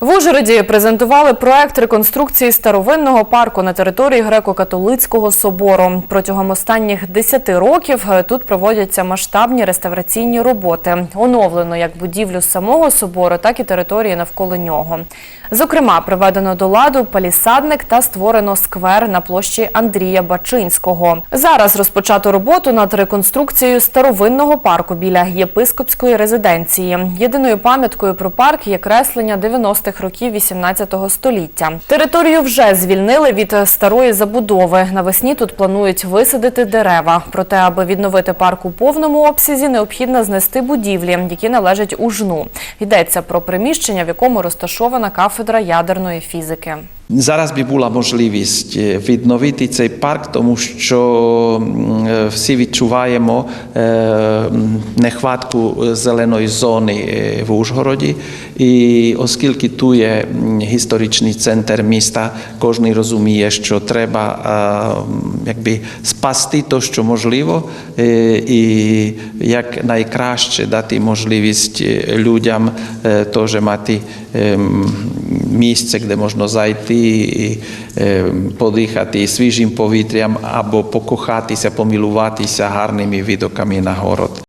В Ужгороді презентували проект реконструкції старовинного парку на території греко-католицького собору. Протягом останніх 10 років е, тут проводяться масштабні реставраційні роботи. Оновлено як будівлю самого собору, так і території навколо нього. Зокрема, приведено до ладу палісадник та створено сквер на площі Андрія Бачинського. Зараз розпочато роботу над реконструкцією старовинного парку біля єпископської резиденції. Єдиною пам'яткою про парк є креслення 90-х років 18-го століття. Територію вже звільнили від старої забудови. Навесні тут планують висадити дерева. Проте, аби відновити парк у повному обсязі, необхідно знести будівлі, які належать у жну. Йдеться про приміщення, в якому розташована кафедра ядерної фізики. Зараз би була можливість відновити цей парк, тому що всі відчуваємо нехватку зеленої зони в Ужгороді. І оскільки тут є історичний центр міста, кожен розуміє, що треба якби спасти те, що можливо, і як найкраще дати можливість людям теж мати місце, де можна зайти ем, подихати свіжим повітрям або покохатися, помилуватися гарними видоками на город.